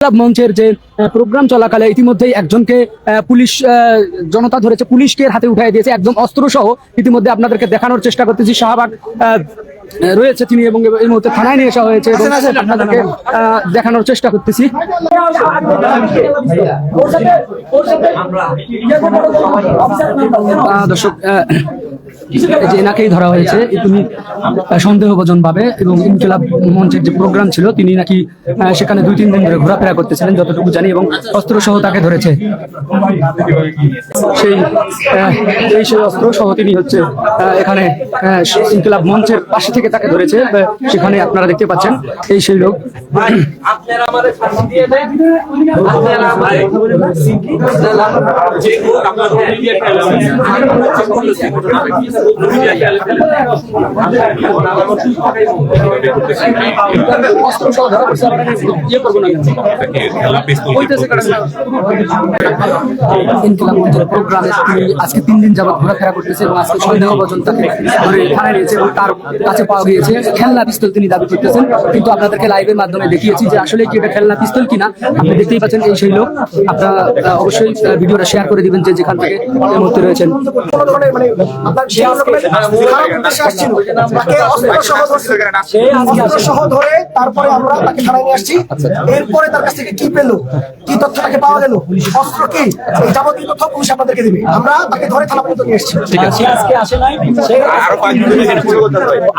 Club মঞ্চের যে programme চলাকালে ইতিমধ্যেই একজনকে আহ, পুলিশ আহ, জনতা ধরেছে পুলিশকে হাতে উঠাই দিয়েছে। একদম অস্ত্র সহ ইতিমধ্যে আপনাদেরকে দেখানোর চেষ্টা করতেছি। শাহবাগ আহ, রয়েছে তিনি এবং এই মুহূর্তে থানায় নিয়ে আসা হয়েছে এবং আপনাদেরকে আহ, দেখানোর চেষ্টা করতেছি। আহ, দর্শক যে এনাকেই ধরা হয়েছে তিনি সন্দেহভাজন ভাবে এবং ইনকিলাব মঞ্চের যে প্রোগ্রাম ছিল, তিনি নাকি সেখানে দুই তিন দিন ধরে ঘোরাফেরা করতেছিলেন, যতটুকু জানি, এবং অস্ত্র সহ তাকে ধরেছে। সেই এই সেই অস্ত্র সহ তিনি হচ্ছে এখানে ইনকিলাব মঞ্চের পাশে থেকে তাকে ধরেছে সেখানে আপনারা দেখতে পাচ্ছেন, এই সেই লোক। আপনারা আমাদের ফাঁসি দিয়ে দেন আপনারা আমাদের যে হোক আপনার মিডিয়া অস্ত্র সহ ধরা পড়ছে, আমরা করব না কেন? হইতেছে কারণ ইনকিলাব মঞ্চের প্রোগ্রামে আজকে তিন দিন যাবত ঘোরাফেরা করতেছে এবং আজকে সন্দেহ পর্যন্ত তাকে ধরে থানায় নিয়েছে এবং তার কাছে পাওয়া গিয়েছে খেলনা পিস্তল তিনি দাবি করতেছেন। কিন্তু আপনাদেরকে লাইভের মাধ্যমে দেখিয়েছি যে আসলে কি এটা খেলনা পিস্তল কিনা। আপনি দেখতেই পাচ্ছেন এই সেই লোক। আপনারা অবশ্যই ভিডিওটা শেয়ার করে দিবেন যে যেখান থেকে এই মুহূর্তে রয়েছেন। মানে আপনার খারাপ উদ্দেশ্যে আসছিল তাকে অস্ত্র সহ ধরছে অস্ত্র সহ ধরে তারপরে আমরা তাকে থানায় নিয়ে আসছি। এরপরে তার কাছ থেকে কি পেল? কি তথ্য তাকে পাওয়া গেল? অস্ত্র কি? যাবতীয় তথ্য পুলিশ আপনাদেরকে দিবে। আমরা তাকে ধরে থানা পর্যন্ত নিয়ে এসেছি সে আজকে আসে নাই। সে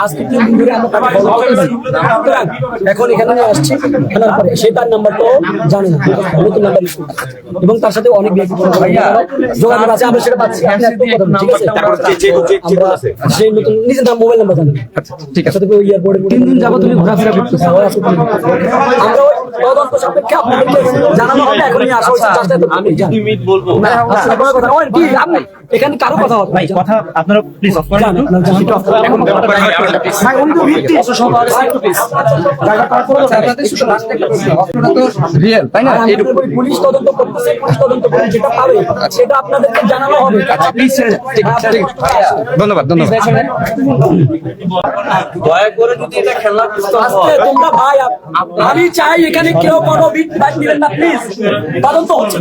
আজকে তিন দিন ধরে আমরা তাকে follow করতেছি। সুতরাং এখন এখানে আসছি। আনার পরে। সে তার নাম্বারটাও জানে না। নতুন নাম্বার এবং তার সাথে অনেক ব্যক্তি যোগাযোগ আছে। আমরা সেটা পাচ্ছি। ঠিক আছে? সেই নতুন নিজের নাম মোবাইল নাম্বার জানি। ঠিক আছে। তুমি এয়ারপোর্টে তিন দিন যাব তুমি ঘোরাফেরা করতেছে আমরা তদন্ত সাপেক্ষে আপনাদেরকে জানানো হবে এখন নিয়ে আসা হয়েছে। আমি জানি বলব। আচ্ছা, নয়, কি আপনি? এখানে কারও কথা হবে ভাই কথা আপনারা প্লিজ অফ করেন তো ভাই উনি তো ভিত্তি রিয়েল তাই না? পুলিশ তদন্ত করতেছে পুলিশ তদন্ত করে যেটা পাবে সেটা আপনাদেরকে জানানো হবে। ধন্যবাদ ধন্যবাদ। দয়া করে যদি এটা আজকে তোমরা ভাই আপ- আমি চাই এখানে কেউ কোনো বিট বাইট নেবেন না প্লিজ তদন্ত হচ্ছে।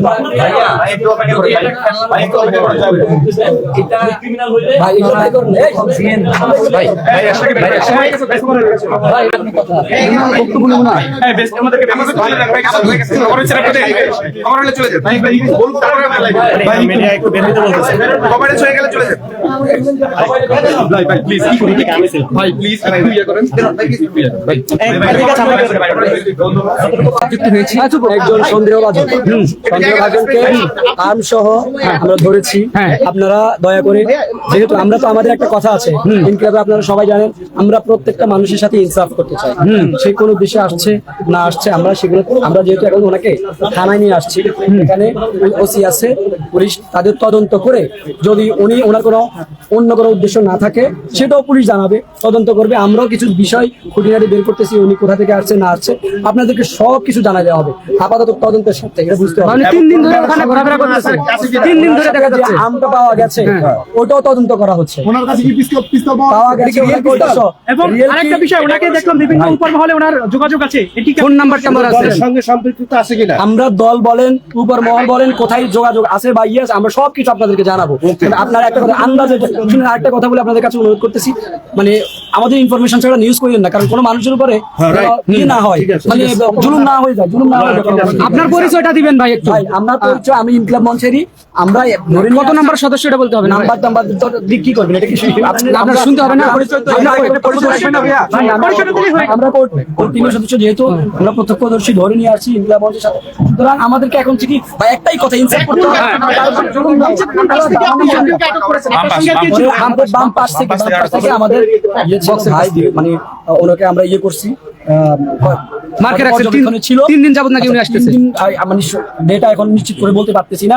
ভাই করুন একজন সন্দেহভাজন সন্দেহভাজনকে আর্ম সহ আমরা ধরেছি হ্যাঁ। আপনারা দয়া করে যেহেতু আমরা তো আমাদের একটা কথা আছে ইনকিলাবে আপনারা সবাই জানেন আমরা প্রত্যেকটা মানুষের সাথে ইনসাফ করতে চাই। সে কোন উদ্দেশ্যে আসছে না আসছে আমরা সেগুলো আমরা যেহেতু এখন ওনাকে থানায় নিয়ে আসছি এখানে ওসি আছে পুলিশ তাদের তদন্ত করে যদি উনি ওনার কোনো অন্য কোনো উদ্দেশ্য না থাকে সেটাও পুলিশ জানাবে তদন্ত করবে আমরাও কিছু বিষয় খুঁটিনাটি বের করতেছি উনি কোথা থেকে আসছে না আসছে আপনাদেরকে সব কিছু জানা দেওয়া হবে। আপাতত তদন্তের সাথে এটা বুঝতে হবে। মানে তিন দিন ধরে ওখানে ঘোরাফেরা করতেছে। তিন দিন ধরে দেখা যাচ্ছে আমটা পাওয়া গেছে। ওটাও তদন্ত করা হচ্ছে। ওনার কাছে কি পিস্তল পিস্তল পাওয়া গেছে। এবং আরেকটা বিষয় ওনাকে দেখলাম বিভিন্ন উপর মহলে ওনার যোগাযোগ আছে। এটি ফোন নাম্বার কেমন আছে সঙ্গে সম্পৃক্ততা আছে কিনা? আমরা দল বলেন উপর মহল বলেন কোথায় যোগাযোগ আছে বা ইয়ে আছে আমরা সবকিছু আপনাদেরকে জানাব। কিন্তু আপনারা একটা কথা আন্দাজে শুনুন আরেকটা কথা বলে আপনাদের কাছে অনুরোধ করতেছি। মানে আমাদের ইনফরমেশন ছাড়া নিউজ করিলেন না কারণ কোনো মানুষের উপরে ইয়ে না হয়। মানে জুলুম না হয়ে যায় জুলুম না হয়ে যায় আপনার পরিচয়টা দিবেন ভাই একটু। ভাই আমরা পরিচয় আমি ইনকলাব মঞ্চেরই আমরা কত নাম্বার সদস্য এটা বলতে হবে না নাম্বার টাম্বার কি করবেন এটা কি আপনার শুনতে হবে না? আমরা টিমের সদস্য যেহেতু আমরা প্রত্যক্ষদর্শী ধরে নিয়ে আসছি ইন্দিরা মঞ্চের সাথে সুতরাং আমাদেরকে এখন থেকে একটাই কথা ইনসাফ করতে হবে। আমাদের বাম পাশ থেকে বাম পাশ থেকে আমাদের ইয়ে মানে ওনাকে আমরা ইয়ে করছি মার্কে রাখছেন ছিল তিন দিন যাবত নাকি উনি আচ্ছা, আসতেছে মানে ডেটা এখন নিশ্চিত করে বলতে পারতেছি না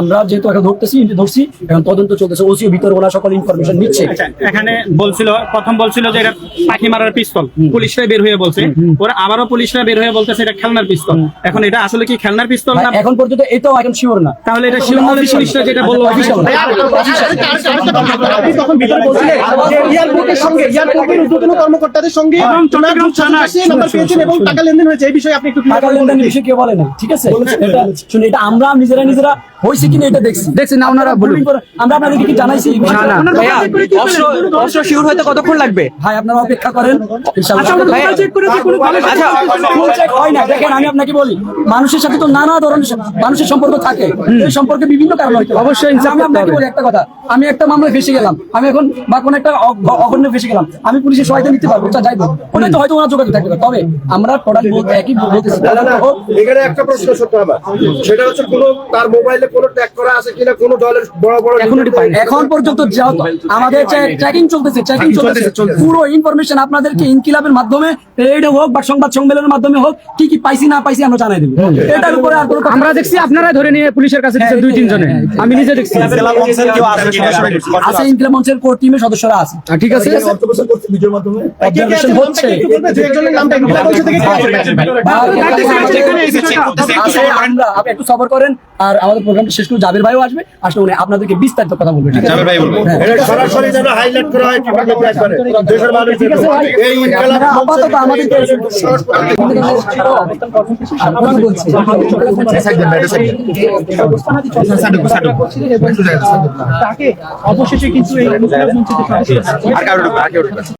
আমরা যেহেতু এখন ধরতেছি ধরছি এখন তদন্ত চলতেছে ওসিও ভিতরে ওরা সকল ইনফরমেশন নিচ্ছে আচ্ছা, এখানে বলছিল প্রথম বলছিল যে এটা পাখি মারার পিস্তল পুলিশরা বের হয়ে বলছে ওরা আবারও পুলিশরা বের হয়ে বলতেছে এটা খেলনার পিস্তল এখন এটা আসলে কি খেলনার পিস্তল না এখন পর্যন্ত এটাও এখন শিওর না তাহলে এটা শিলং পুলিশরা যেটা বলল Official তখন ভিতরে বলছিলেন এয়ারপোর্টের সঙ্গে এয়ারপোর্টের ঊর্ধ্বতন কর্মকর্তাদের সঙ্গে এবং চট্টগ্রাম থানা নাম্বার পেয়েছেন এবং টাকা লেনদেন হয়েছে এই বিষয়ে আপনি একটু টাকা লেনদেনের বিষয়ে কেউ বলে না ঠিক আছে? এটা শুনুন এটা আমরা নিজেরা নিজেরা হয়েছে কিনা এটা দেখছি। দেখছি না ওনারা বলুন। আমরা আপনাদেরকে কি জানাইছি না, না। ভাইয়া, অস্ত্র হতে কতক্ষণ লাগবে? ভাই আপনারা অপেক্ষা করেন ইনশাআল্লাহ। আচ্ছা, আমরা double কোনো আচ্ছা, চেক হয় না। দেখেন আমি আপনাকে বলি মানুষের সাথে তো নানা ধরনের মানুষের সম্পর্ক থাকে। এই সম্পর্কে বিভিন্ন কারণ হয়তো অবশ্যই আমি আপনাকে বলি একটা কথা আমি একটা মামলায় ফেসে গেলাম। আমি এখন বা কোন একটা অ- অঘটনে ফেসে গেলাম। আমি পুলিশের সহায়তা নিতে পারব আচ্ছা যাইবো ওটাই তো হয়তো ওনার যোগাযোগ থাকবে তবে আমরা টোটাল একই বলতেছি তদন্ত হোক, এখানে একটা প্রশ্ন ছোট আমার সেটা হচ্ছে কোন তার মোবাইলে কোনো ট্যাগ করা আছে কিনা কোন দলের বড় বড় এখনও এখন পর্যন্ত যাও আমাদের ট্র্যাকিং চলতেছে ট্র্যাকিং চলতেছে। পুরো ইনফরমেশন আপনাদেরকে ইনকিলাবের মাধ্যমে হোক বা সংবাদ সম্মেলনের মাধ্যমে হোক কি কি পাইছি না পাইছি আমরা জানাই দেবো। এটার উপরে আর কোনো আমরা দেখছি আপনারা ধরে নিয়ে পুলিশের কাছে দিচ্ছেন দুই তিনজনে। আমি নিজে দেখছি। আছে ইনকিলাব মঞ্চের কোর টিমের সদস্যরা আছে। ঠিক আছে। অবজারভেশন হচ্ছে একটু বলবেন, বলবেন, আপনি সবর করেন আর আমাদের প্রোগ্রামটা শেষ করে জাবের ভাইও আসবে আসলে উনি আপনাদেরকে বিস্তারিত কথা বলবে ঠিক আছে হ্যাঁ। সরাসরি যেন হাইলাইট করা হয় কীভাবে করে দেশের মানুষ। এই ইনকালাব আপাতত আমাদের তাকে অবশেষে কিন্তু এই